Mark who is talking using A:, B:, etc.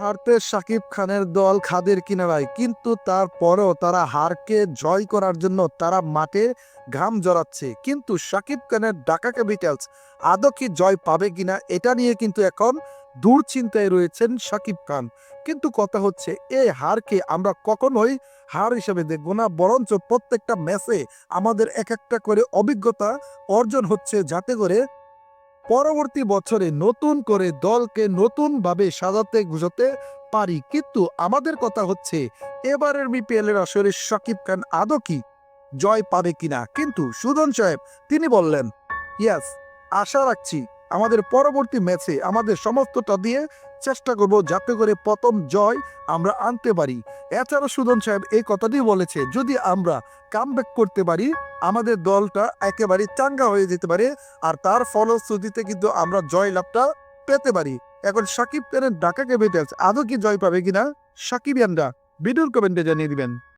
A: হারতে সাকিব খানের দল খাদের কিনারায় কিন্তু তারপরও তারা হারকে জয় করার জন্য তারা মাঠে ঘাম জড়াচ্ছে। কিন্তু সাকিব খানের ঢাকা ক্যাপিটালস আদৌ কি জয় পাবে কিনা এটা নিয়ে কিন্তু এখন দুশ্চিন্তায় রয়েছেন সাকিব খান। কিন্তু কথা হচ্ছে এই হারকে আমরা কখনোই হার হিসেবে দেখব না, বরঞ্চ প্রত্যেকটা ম্যাচে আমাদের এক একটা করে অভিজ্ঞতা অর্জন হচ্ছে, যাতে করে পরবর্তী বছরে নতুন করে দলকে নতুনভাবে সাজাতে গুজাতে পারি। কিন্তু আমাদের কথা হচ্ছে, এবারের বিপিএল এর আসরে শাকিব খান আদৌ কি জয় পাবে কিনা? কিন্তু সুদন সাহেব, তিনি বললেন ইয়াস আশা রাখছি। আমাদের পরবর্তী ম্যাচে আমাদের সমস্তটা দিয়ে চেষ্টা করব যাতে করে প্রথম জয় আমরা আনতে পারি। এছাড়া সুদন সাহেব এই কথাটি বলেছে, যদি আমরা কাম করতে পারি, আমাদের দলটা একেবারে চাঙ্গা হয়ে যেতে পারে আর তার ফলশ্রুতিতে কিন্তু আমরা জয় লাভটা পেতে পারি। এখন সাকিব খানের ঢাকা ক্যাপিটালস আদৌ কি জয় পাবে কিনা? সাকিব সাকিবিয়ানরা ভিডিওর কমেন্টে জানিয়ে দিবেন।